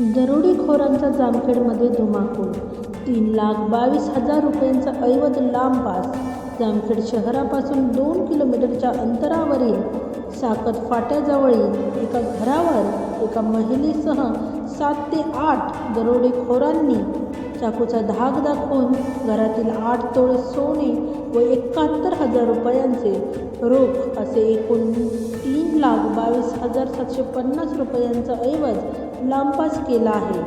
दरोडेखोरांचा जामखेडमध्ये धुमाकूळ. तीन लाख बावीस हजार रुपयांचा ऐवज लांब पास जामखेड शहरापासून दोन किलोमीटरच्या अंतरावरील साकत फाट्याजवळील एका घरावर एका महिलेसह सात ते आठ दरोडेखोरांनी चाकूचा धाक दाखवून घरातील आठ तोळे सोने व एकाहत्तर हजार रुपयांचे रोख असे एकूण तीन लाख बावीस हजार सातशे पन्नास रुपयांचा ऐवज लांबपास केला आहे.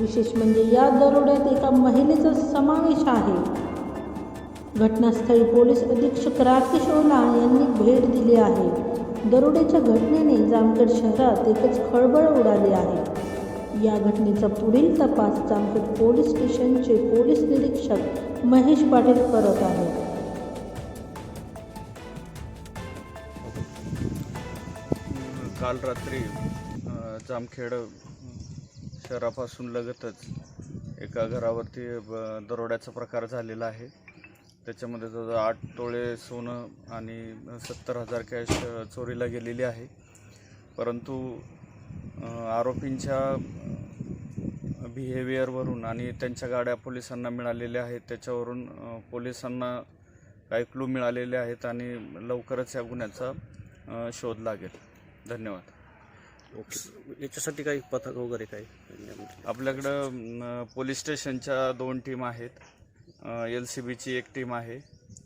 विशेष म्हणजे या दरोड्यात एका महिलेचा समावेश आहे. घटनास्थळी पोलीस अधीक्षक राकेश ओला यांनी भेट दिली आहे. दरोड्याच्या घटनेने जामखेड शहरात एकच खळबळ उडाली आहे. या घटनेचा पुढील तपास जामखेड पोलीस स्टेशनचे पोलीस निरीक्षक महेश पाटील करत आहेत. काल रात्री जामखेड शहरापासून लगतच एका घरावरती ब- दरोड्याचा प्रकार झालेला आहे. त्याच्यामध्ये जवळ आठ तोळे सोनं आणि सत्तर हजार कॅश चोरीला गेलेली आहे. परंतु आरोपींच्या बिहेवियरवरून आणि त्यांच्या गाड्या पोलिसांना मिळालेल्या आहेत. त्याच्यावरून पोलिसांना काही क्लू मिळालेले आहेत आणि लवकरच या गुन्ह्याचा शोध लागेल. धन्यवाद. ओके. याच्यासाठी काही पथक वगैरे काही आपल्याकडं पोलीस स्टेशनच्या दोन टीम आहेत. एल सी बीची एक टीम आहे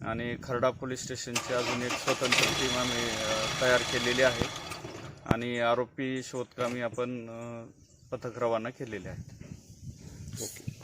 आणि खर्डा पोलीस स्टेशनची अजून एक स्वतंत्र टीम आम्ही तयार केलेली आहे. आणि आरोपी शोधकामी आपण पथक रवाना केलेले आहेत. Okay.